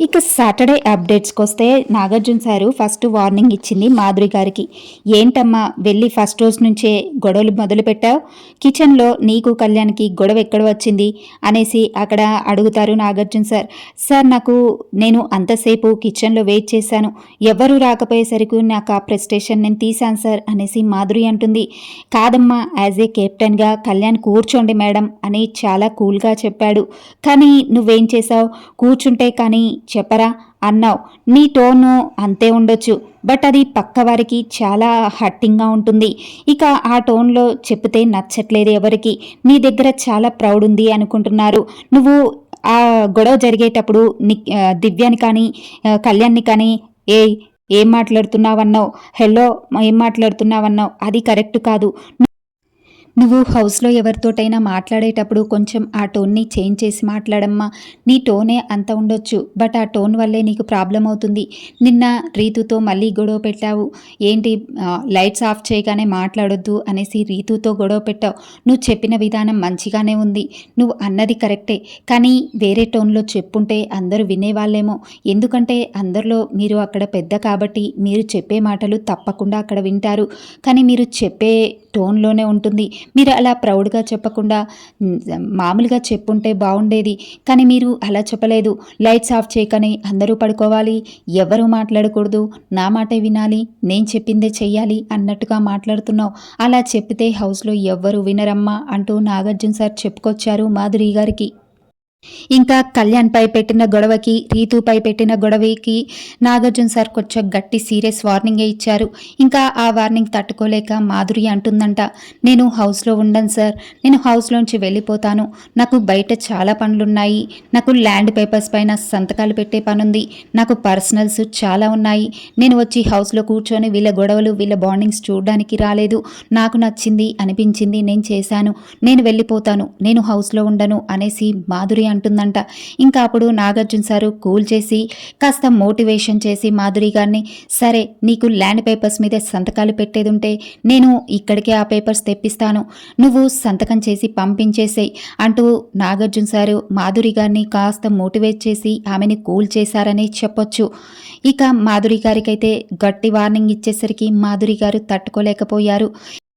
ఇక సాటర్డే అప్డేట్స్కి వస్తే Nagarjuna sir first warning ఇచ్చింది మాధురి గారికి. ఏంటమ్మా వెళ్ళి ఫస్ట్ రోజు నుంచే గొడవలు మొదలుపెట్టావు? కిచెన్లో నీకు కళ్యాణ్కి గొడవ ఎక్కడ వచ్చింది? అనేసి అక్కడ అడుగుతారు నాగార్జున సార్. సార్ నాకు నేను అంతసేపు కిచెన్లో వెయిట్ చేశాను. ఎవరు రాకపోయేసరికి నాకు ఆ ప్రెస్టేషన్ నేను తీశాను సార్ అనేసి మాధురి అంటుంది. కాదమ్మా యాజ్ ఏ కెప్టెన్గా కళ్యాణ్ కూర్చోండి మేడం అని చాలా కూల్గా చెప్పాడు. కానీ నువ్వేం చేసావు కూర్చుంటే కానీ చెప్పరా? అన్నావు. నీ టోను అంతే ఉండొచ్చు. బట్ అది పక్క వారికి చాలా హట్టింగ్గా ఉంటుంది. ఇక ఆ టోన్లో చెప్తే నచ్చట్లేదు ఎవరికి. నీ దగ్గర చాలా ప్రౌడ్ ఉంది అనుకుంటున్నారు. నువ్వు ఆ గొడవ జరిగేటప్పుడు ని దివ్యాని కానీ కళ్యాణ్ని కానీ ఏ ఏం మాట్లాడుతున్నావన్నావు? హలో ఏం మాట్లాడుతున్నావన్నావు? అది కరెక్ట్ కాదు. నువ్వు హౌస్లో ఎవరితోటైనా మాట్లాడేటప్పుడు కొంచెం ఆ టోన్ని చేంజ్ చేసి మాట్లాడమ్మా. నీ టోనే అంత ఉండొచ్చు బట్ ఆ టోన్ వల్లే నీకు ప్రాబ్లం అవుతుంది. నిన్న రీతుతో మళ్ళీ గొడవ పెట్టావు. ఏంటి లైట్స్ ఆఫ్ చేయగానే మాట్లాడొద్దు అనేసి రీతుతో గొడవ పెట్టావు. నువ్వు చెప్పిన విధానం మంచిగానే ఉంది. నువ్వు అన్నది కరెక్టే. కానీ వేరే టోన్లో చెప్పుంటే అందరూ వినేవాళ్ళేమో. ఎందుకంటే అందరిలో మీరు అక్కడ పెద్ద కాబట్టి మీరు చెప్పే మాటలు తప్పకుండా అక్కడ వింటారు. కానీ మీరు చెప్పే టోన్లోనే ఉంటుంది. మీరు అలా ప్రౌడ్గా చెప్పకుండా మామూలుగా చెప్పుంటే బాగుండేది కానీ మీరు అలా చెప్పలేదు. లైట్స్ ఆఫ్ చేయకని అందరూ పడుకోవాలి. ఎవరూ మాట్లాడకూడదు. నా మాటే వినాలి. నేను చెప్పిందే చెయ్యాలి అన్నట్టుగా మాట్లాడుతున్నావు. అలా చెప్తే హౌస్లో ఎవ్వరు వినరమ్మా అంటూ నాగార్జున సార్ చెప్పుకొచ్చారు మాధురి గారికి. ఇంకా కళ్యాణ్పై పెట్టిన గొడవకి రీతుపై పెట్టిన గొడవకి నాగార్జున సార్ కొంచెం గట్టి సీరియస్ వార్నింగే ఇచ్చారు. ఇంకా ఆ వార్నింగ్ తట్టుకోలేక మాధురి అంటుందంట నేను హౌస్లో ఉండను సార్. నేను హౌస్లోంచి వెళ్ళిపోతాను. నాకు బయట చాలా పనులున్నాయి. నాకు ల్యాండ్ పేపర్స్ పైన సంతకాలు పెట్టే పనుంది. నాకు పర్సనల్స్ చాలా ఉన్నాయి. నేను వచ్చి హౌస్లో కూర్చొని వీళ్ళ గొడవలు వీళ్ళ బాండింగ్స్ చూడడానికి రాలేదు. నాకు నచ్చింది అనిపించింది నేను చేశాను. నేను వెళ్ళిపోతాను. నేను హౌస్లో ఉండను అనేసి మాధురి అంటుందంట. ఇంకా అప్పుడు నాగార్జున సారు కూల్ చేసి కాస్త మోటివేషన్ చేసి మాధురి గారిని సరే నీకు ల్యాండ్ పేపర్స్ మీద సంతకాలు పెట్టేది ఉంటే నేను ఇక్కడికే ఆ పేపర్స్ తెప్పిస్తాను. నువ్వు సంతకం చేసి పంపించేసేయి అంటూ నాగార్జున సారు మాధురి గారిని కాస్త మోటివేట్ చేసి ఆమెని కూల్ చేశారని చెప్పొచ్చు. ఇక మాధురి గారికైతే గట్టి వార్నింగ్ ఇచ్చేసరికి మాధురి గారు తట్టుకోలేకపోయారు.